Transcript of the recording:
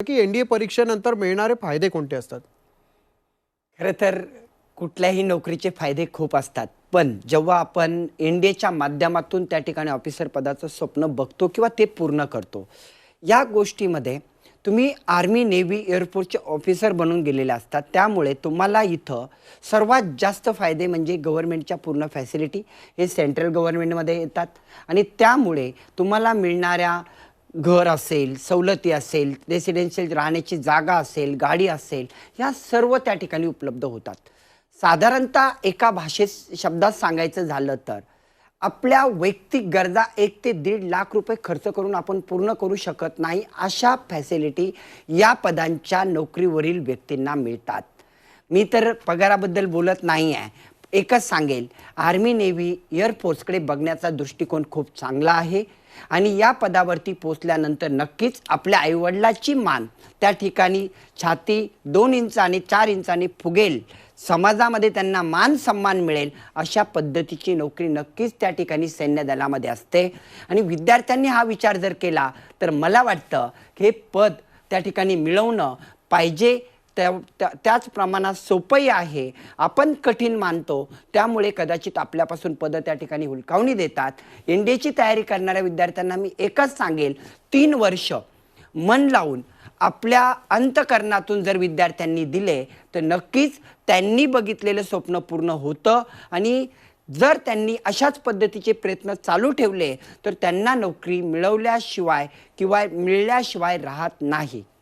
की एनडीए परीक्षेनंतर मिळणारे फायदे कोणते असतात? खरं तर कुठल्याही नोकरीचे फायदे खूप असतात. पण जेव्हा आपण एनडीएच्या माध्यमातून त्या ठिकाणी ऑफिसर पदाचं स्वप्न बघतो किंवा ते पूर्ण करतो या गोष्टीमध्ये तुम्ही आर्मी नेव्ही एअरफोर्सचे ऑफिसर बनून गेलेले असतात. त्यामुळे तुम्हाला इथं सर्वात जास्त फायदे म्हणजे गव्हर्नमेंटच्या पूर्ण फॅसिलिटी हे सेंट्रल गव्हर्नमेंटमध्ये येतात. आणि त्यामुळे तुम्हाला मिळणाऱ्या घर असेल सवलती असेल रेसिडेन्शियल राहण्याची जागा असेल गाडी असेल ह्या सर्व त्या ठिकाणी उपलब्ध होतात. साधारणतः एका भाषेत शब्दात सांगायचं झालं तर आपल्या वैयक्तिक गरजा एक ते दीड लाख रुपये खर्च करून आपण पूर्ण करू शकत नाही अशा फॅसिलिटी या पदांच्या नोकरीवरील व्यक्तींना मिळतात. मी तर पगाराबद्दल बोलत नाही आहे. एकच सांगेल आर्मी नेव्ही एअरफोर्सकडे बघण्याचा दृष्टिकोन खूप चांगला आहे. आणि या पदावरती पोचल्यानंतर नक्कीच आपल्या आईवडिलाची मान त्या ठिकाणी छाती दोन इंच आणि चार इंचाने फुगेल. समाजामध्ये त्यांना मान सन्मान मिळेल अशा पद्धतीची नोकरी नक्कीच त्या ठिकाणी सैन्य दलामध्ये असते. आणि विद्यार्थ्यांनी हा विचार जर केला तर मला वाटतं की हे पद त्या ठिकाणी मिळवणं पाहिजे त्या त्या- त्याच प्रमाणात सोपंही आहे. आपण कठीण मानतो. त्यामुळे कदाचित आपल्यापासून पदं त्या ठिकाणी हुलकावणी देतात. एन डी एची तयारी करणाऱ्या विद्यार्थ्यांना मी एकच सांगेल. तीन वर्ष मन लावून आपल्या अंतकरणातून जर विद्यार्थ्यांनी दिले तर नक्कीच त्यांनी बघितलेलं स्वप्न पूर्ण होतं. आणि जर त्यांनी अशाच पद्धतीचे प्रयत्न चालू ठेवले तर त्यांना नोकरी मिळवल्याशिवाय किंवा मिळल्याशिवाय राहत नाही.